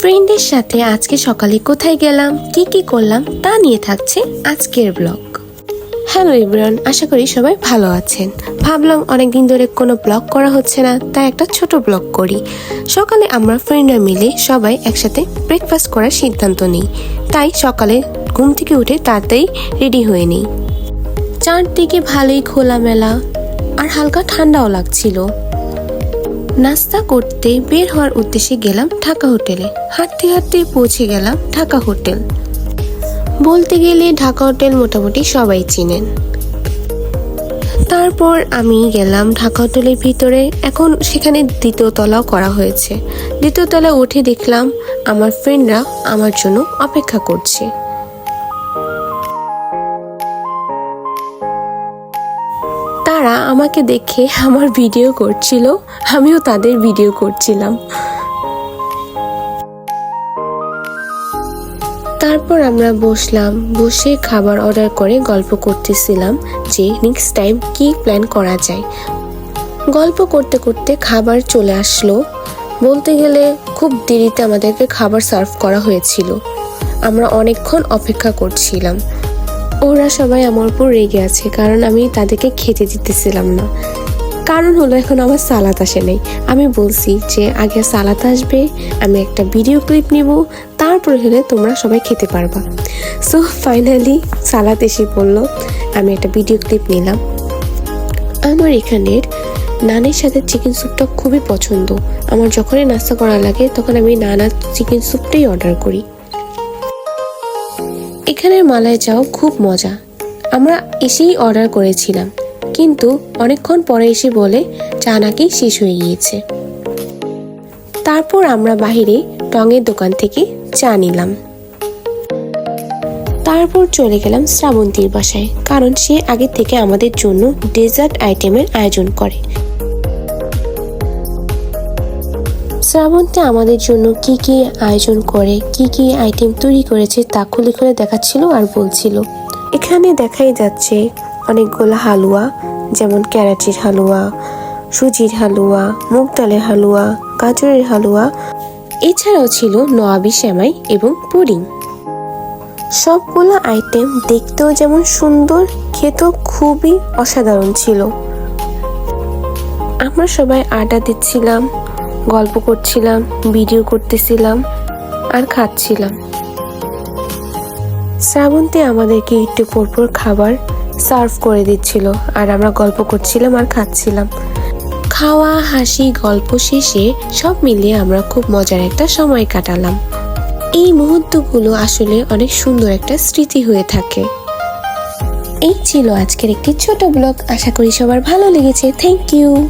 ফ্রেন্ডের সাথে আজকে সকালে কোথায় গেলাম, কি কি করলাম তা নিয়ে থাকছে আজকের ব্লগ হ্যালো ইব্রান আশা করি সবাই ভালো আছেন। ভাবলাম অনেকদিন ধরে কোনো ব্লগ করা হচ্ছে না, তাই একটা ছোট ব্লগ করি। সকালে আমরা ফ্রেন্ডরা মিলে সবাই একসাথে ব্রেকফাস্ট করার সিদ্ধান্ত নিই। তাই সকালে ঘুম থেকে উঠে তাড়াতাড়ি রেডি হয়ে নিই। চারদিকে ভালোই খোলামেলা, আর হালকা ঠান্ডাও লাগছিল। নাস্তা করতে বের হওয়ার উদ্দেশ্যে গেলাম ঢাকা হোটেলে। হাঁটতে হাঁটতে পৌঁছে গেলাম ঢাকা হোটেল। বলতে গেলে ঢাকা হোটেল মোটামুটি সবাই চিনেন। তারপর আমি গেলাম ঢাকা হোটেলের ভিতরে। এখন সেখানে দ্বিতীয় তলাও করা হয়েছে। দ্বিতীয় তলায় উঠে দেখলাম আমার ফ্রেন্ডরা আমার জন্য অপেক্ষা করছে। আমাকে দেখে আমার ভিডিও করছিল, আমিও তাদের ভিডিও করছিলাম। তারপর আমরা বসলাম, বসে খাবার অর্ডার করে গল্প করতেছিলাম যে নেক্সট টাইম কি প্ল্যান করা যায়। গল্প করতে করতে খাবার চলে আসলো। বলতে গেলে খুব দেরিতে আমাদেরকে খাবার সার্ভ করা হয়েছিল। আমরা অনেকক্ষণ অপেক্ষা করছিলাম। ওরা সবাই আমার উপর রেগে আছে, কারণ আমি তাদেরকে খেতে দিতেছিলাম না। কারণ হলো এখন আমার সালাদ আসে নাই। আমি বলছি যে, আগে সালাদ আসবে, আমি একটা ভিডিও ক্লিপ নিব, তারপরে হলে তোমরা সবাই খেতে পারবা। সো ফাইনালি সালাদ এসে পড়ল, আমি একটা ভিডিও ক্লিপ নিলাম। আমার এখানের নানের সাথে চিকেন স্যুপটা খুবই পছন্দ। আমার যখনই নাস্তা করা লাগে, তখন আমি নানা চিকেন স্যুপটাই অর্ডার করি। এখানের মালাই চাও খুব মজা। আমরা এসেই অর্ডার করেছিলাম, কিন্তু অনেকক্ষণ পরে এসে বলে চা নাকি শেষ হয়ে গিয়েছে। তারপর আমরা বাইরে টঙের দোকান থেকে চা নিলাম। তারপর চলে গেলাম শ্রাবন্তীর বাসায়, কারণ সে আগে থেকে আমাদের জন্য ডেজার্ট আইটেমের আয়োজন করে। শ্রাবন্তী আমাদের জন্য কি কি আয়োজন করে কি কি আইটেম তৈরি করেছে তা খুলে খুলে দেখাচ্ছিল আর বলছিল। এখানে দেখাই যাচ্ছে অনেকগুলো হালুয়া যেমন ক্যারাচির হালুয়া সুজির হালুয়া মুগ ডালের হালুয়া গাজরের হালুয়া। এছাড়াও ছিল নোয়াবি সেমাই এবং পুডিং। সবগুলো আইটেম দেখতেও যেমন সুন্দর খেতেও খুবই অসাধারণ ছিল। আমরা সবাই আড্ডা দিচ্ছিলাম। গল্প করছিলাম, ভিডিও করতেছিলাম আর খাচ্ছিলাম। শ্রাবন্তী আমাদেরকে একটু পরপর খাবার সার্ভ করে দিচ্ছিল আর আমরা গল্প করছিলাম আর খাচ্ছিলাম। খাওয়া, হাসি, গল্প শেষে সব মিলিয়ে আমরা খুব মজার একটা সময় কাটালাম। এই মুহূর্তগুলো আসলে অনেক সুন্দর একটা স্মৃতি হয়ে থাকে। এই ছিল আজকের একটি ছোট ব্লগ। আশা করি সবার ভালো লেগেছে। Thank you